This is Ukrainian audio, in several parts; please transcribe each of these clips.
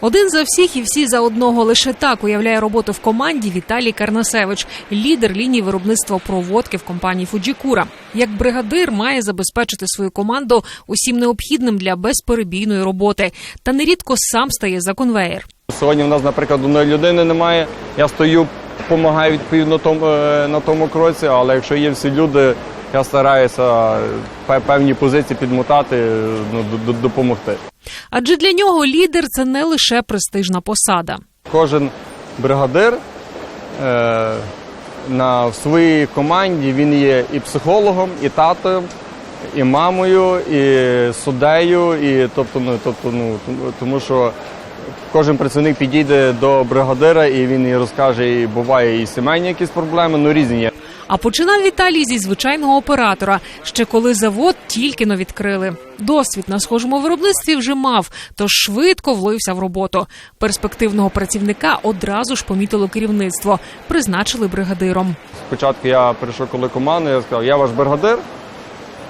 Один за всіх і всі за одного. Лише так уявляє роботу в команді Віталій Карнасевич, лідер лінії виробництва проводки в компанії Фуджікура. Як бригадир має забезпечити свою команду усім необхідним для безперебійної роботи, та нерідко сам стає за конвеєр. Сьогодні в нас, наприклад, одної людини немає. Я стою, допомагаю відповідно е, на тому кроці, але якщо є всі люди, я стараюся певні позиції підмотати, е, ну, допомогти. Адже для нього лідер це не лише престижна посада. Кожен бригадир е, на, в своїй команді він є і психологом, і татом, і мамою, і суддею, і тобто, ну, тобто, ну, тому що кожен працівник підійде до бригадира і він і розкаже, і буває і сімейні якісь проблеми, ну різні є. А починав Віталій зі звичайного оператора, ще коли завод тільки но відкрили. Досвід на схожому виробництві вже мав, тож швидко влився в роботу. Перспективного працівника одразу ж помітило керівництво, призначили бригадиром. Спочатку я прийшов коли команду, я сказав, я ваш бригадир,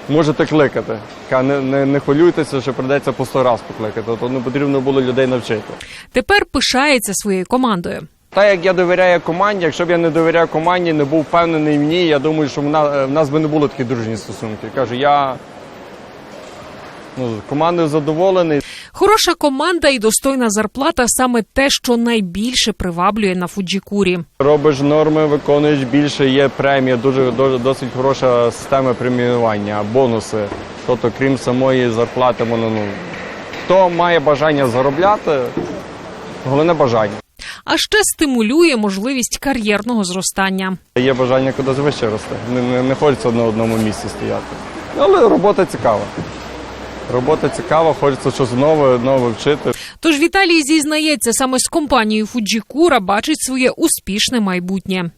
можете кликати. ка Не, не, не хвилюйтеся, що прийдеться по сто раз покликати. То не потрібно було людей навчити. Тепер пишається своєю командою. Та як я довіряю команді, якщо б я не довіряв команді, не був впевнений в ній, я думаю, що в нас, в нас би не було такі дружні стосунки. Кажу, я ну, командою задоволений. Хороша команда і достойна зарплата саме те, що найбільше приваблює на Фуджікурі. Робиш норми, виконуєш більше, є премія, дуже, дуже досить хороша система преміювання, бонуси. Тобто, крім самої зарплати, воно ну хто має бажання заробляти, головне бажання. А ще стимулює можливість кар'єрного зростання. Є бажання кудись вище рости. Не, не, не хочеться на одному місці стояти. Але робота цікава. Робота цікава, хочеться щось нове, нове вчити. Тож Віталій зізнається, саме з компанією Фуджікура бачить своє успішне майбутнє.